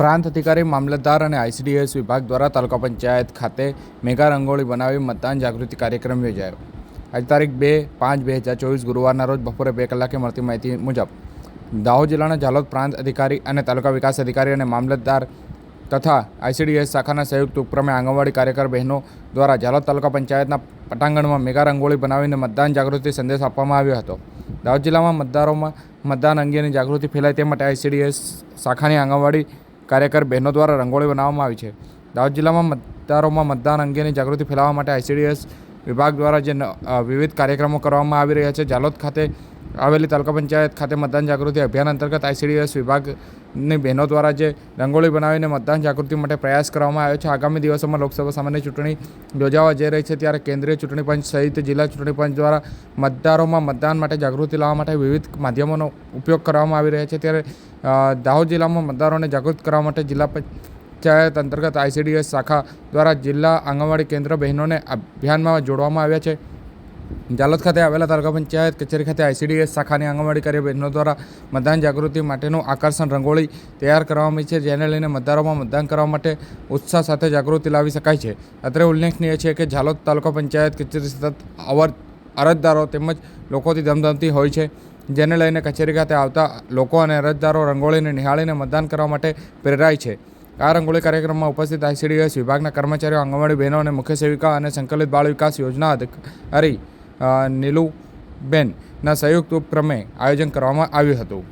પ્રાંત અધિકારી મામલતદાર અને આઈસીડીએસ વિભાગ દ્વારા તાલુકા પંચાયત ખાતે મેગા રંગોળી બનાવી મતદાન જાગૃતિ કાર્યક્રમ યોજાયો. આજ તારીખ બે પાંચ બે હજાર ચોવીસ ગુરુવારના રોજ બપોરે બે કલાકે મળતી માહિતી મુજબ દાહોદ જિલ્લાના ઝાલોદ પ્રાંત અધિકારી અને તાલુકા વિકાસ અધિકારી અને મામલતદાર તથા આઈસીડીએસ શાખાના સંયુક્ત ઉપક્રમે આંગણવાડી કાર્યકર બહેનો દ્વારા ઝાલોદ તાલુકા પંચાયતના પટાંગણમાં મેગા રંગોળી બનાવીને મતદાન જાગૃતિ સંદેશ આપવામાં આવ્યો હતો. દાહોદ જિલ્લામાં મતદારોમાં મતદાન અંગેની જાગૃતિ ફેલાય તે માટે આઈસીડીએસ શાખાની આંગણવાડી કાર્યકર બહેનો દ્વારા રંગોળી બનાવવામાં આવી છે. દાહોદ જિલ્લામાં મતદારોમાં મતદાન અંગેની જાગૃતિ ફેલાવવા માટે આઈસીડીએસ વિભાગ દ્વારા જે વિવિધ કાર્યક્રમો કરવામાં આવી રહ્યા છે. જાલોદ ખાતે આવેલી તાલુકા પંચાયત ખાતે મતદાન જાગૃતિ અભિયાન અંતર્ગત આઈસીડીએસ વિભાગની બહેનો દ્વારા જે રંગોળી બનાવીને મતદાન જાગૃતિ માટે પ્રયાસ કરવામાં આવ્યો છે. આગામી દિવસોમાં લોકસભા સામાન્ય ચૂંટણી યોજાવા જઈ રહી છે ત્યારે કેન્દ્રીય ચૂંટણી પંચ સહિત જિલ્લા ચૂંટણી પંચ દ્વારા મતદારોમાં મતદાન માટે જાગૃતિ લાવવા માટે વિવિધ માધ્યમોનો ઉપયોગ કરવામાં આવી રહ્યા છે. ત્યારે દાહોદ જિલ્લામાં મતદારોને જાગૃત કરવા માટે જિલ્લા પંચાયત અંતર્ગત આઈસીડીએસ શાખા દ્વારા જિલ્લા આંગણવાડી કેન્દ્ર બહેનોને અભિયાનમાં જોડવામાં આવ્યા છે. જાલોદ ખાતે આવેલા તાલુકા પંચાયત કચેરી ખાતે આઈસીડીએસ શાખાની આંગણવાડી કાર્ય બહેનો દ્વારા મતદાન જાગૃતિ માટેનું આકર્ષણ રંગોળી તૈયાર કરવામાં આવી છે, જેને લઈને મતદારોમાં મતદાન કરવા માટે ઉત્સાહ સાથે જાગૃતિ લાવી શકાય છે. અત્રે ઉલ્લેખનીય છે કે જાલોદ તાલુકા પંચાયત કચેરી સતત અવર, અરજદારો તેમજ લોકોથી ધમધમતી હોય છે, જેને લઈને કચેરી ખાતે આવતા લોકો અને અરજદારો રંગોળીને નિહાળીને મતદાન કરવા માટે પ્રેરાય છે. આ રંગોળી કાર્યક્રમમાં ઉપસ્થિત આઈસીડીએસ વિભાગના કર્મચારીઓ, આંગણવાડી બહેનો અને મુખ્ય સેવિકા અને સંકલિત બાળ વિકાસ યોજના અધિકારી નીલુબેનના સંયુક્ત ઉપક્રમે આયોજન કરવામાં આવ્યું હતું.